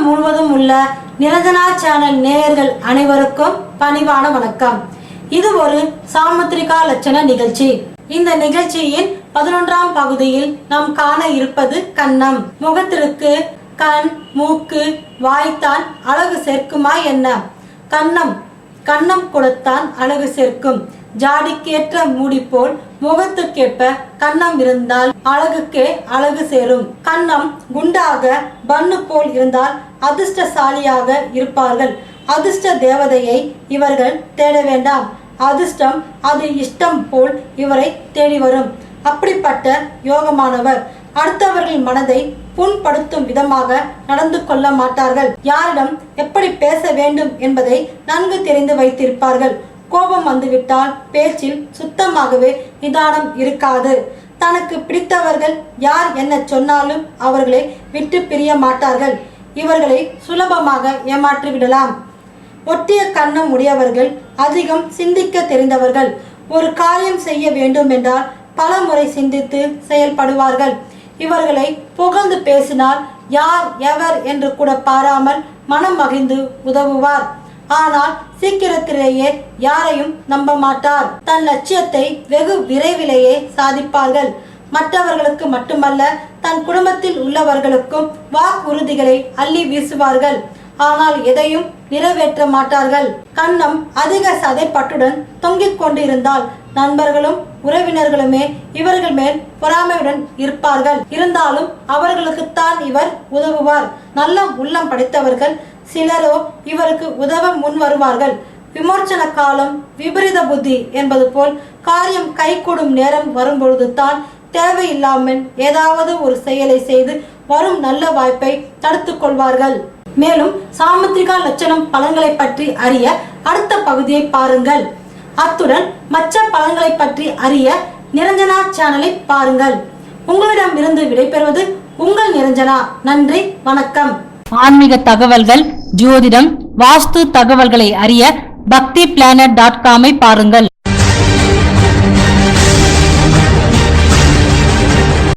உலகம் முழுவதும் உள்ள நிரஞ்சனா சேனல் நேயர்கள் அனைவருக்கும் பணிவான வணக்கம். இது ஒரு சாமுத்திரிகா லட்சண நிகழ்ச்சி. இந்த நிகழ்ச்சியின் பதினொன்றாம் பகுதியில் நாம் காண இருப்பது கண்ணம். முகத்திற்கு கண் மூக்கு வாய்த்தான் அழகு சேர்க்குமா என்ன? கண்ணம். கண்ணம் கொடுத்தான் அழகு சேர்க்கும். ஜாடிக்கேற்ற மூடி போல் முகத்துக்கேற்ப கன்னம் இருந்தால் அழகுக்கே அழகு சேரும். கன்னம் குண்டாக பன்னு போல் இருந்தால் அதிர்ஷ்டசாலியாக இருப்பார்கள். அதிர்ஷ்ட தேவதையை இவர்கள் தேட வேண்டாம். அதிர்ஷ்டம் அது இஷ்டம் போல் இவரை தேடி வரும். அப்படிப்பட்ட யோகமானவர் அடுத்தவர்கள் மனதை புண்படுத்தும் விதமாக நடந்து கொள்ள மாட்டார்கள். யாரிடம் எப்படி பேச வேண்டும் என்பதை நன்கு தெரிந்து வைத்திருப்பார்கள். கோபம் வந்துவிட்டால் பேச்சில் சுத்தமாகவே நிதானம் இருக்காது. தனக்கு பிடித்தவர்கள் யார் என்ன சொன்னாலும் அவர்களை விட்டு பிரிய மாட்டார்கள். இவர்களை சுலபமாக ஏமாற்றிவிடலாம் ஒட்டிய கண்ணம் உடையவர்கள் அதிகம் சிந்திக்க தெரிந்தவர்கள். ஒரு காரியம் செய்ய வேண்டும் என்றால் பல முறை சிந்தித்து செயல்படுவார்கள். இவர்களை புகழ்ந்து பேசினால் யார் எவர் என்று கூட பாராமல் மனம் மகிழ்ந்து உதவுவார். ஆனால் சீக்கிரத்திலேயே யாரையும் நம்ப மாட்டார் தன் லட்சியத்தை வெகு விரைவிலேயே சாதிப்பார்கள். மற்றவர்களுக்கு மட்டுமல்ல தன் குடும்பத்தில் உள்ளவர்களுக்கும் வாக்குறுதிகளை அள்ளி வீசுவார்கள். ஆனால் எதையும் நிறைவேற்ற மாட்டார்கள். கண்ணம் அதிக சதைப்பட்டுடன் தொங்கிக் கொண்டிருந்தால் நண்பர்களும் உறவினர்களுமே இவர்கள் மேல் பொறாமையுடன் இருப்பார்கள். இருந்தாலும் அவர்களுக்குத்தான் இவர் உதவுவார். நல்ல உள்ளம் படைத்தவர்கள் சிலரோ இவருக்கு உதவ முன் வருவார்கள். விமர்சன காலம் விபரீத புத்தி என்பது போல் காரியம் கைகூடும் நேரம் வரும்பொழுது தான் தேவையில்லாமல் ஏதாவது ஒரு செயலை செய்து வரும் நல்ல வாய்ப்பை தடுத்துக் கொள்வார்கள். மேலும் சாமுத்திரிகா லட்சணம் பலன்களை பற்றி அறிய அடுத்த பகுதியை பாருங்கள். அத்துடன் மற்ற பலன்களை பற்றி அறிய நிரஞ்சனா சேனலை பாருங்கள். உங்களிடம் இருந்து விடைபெறுவது உங்கள் நிரஞ்சனா. நன்றி வணக்கம். ஆன்மீக தகவல்கள் ஜோதிடம் வாஸ்து தகவல்களை அறிய பக்தி பிளானட் டாட் காமை பாருங்கள்.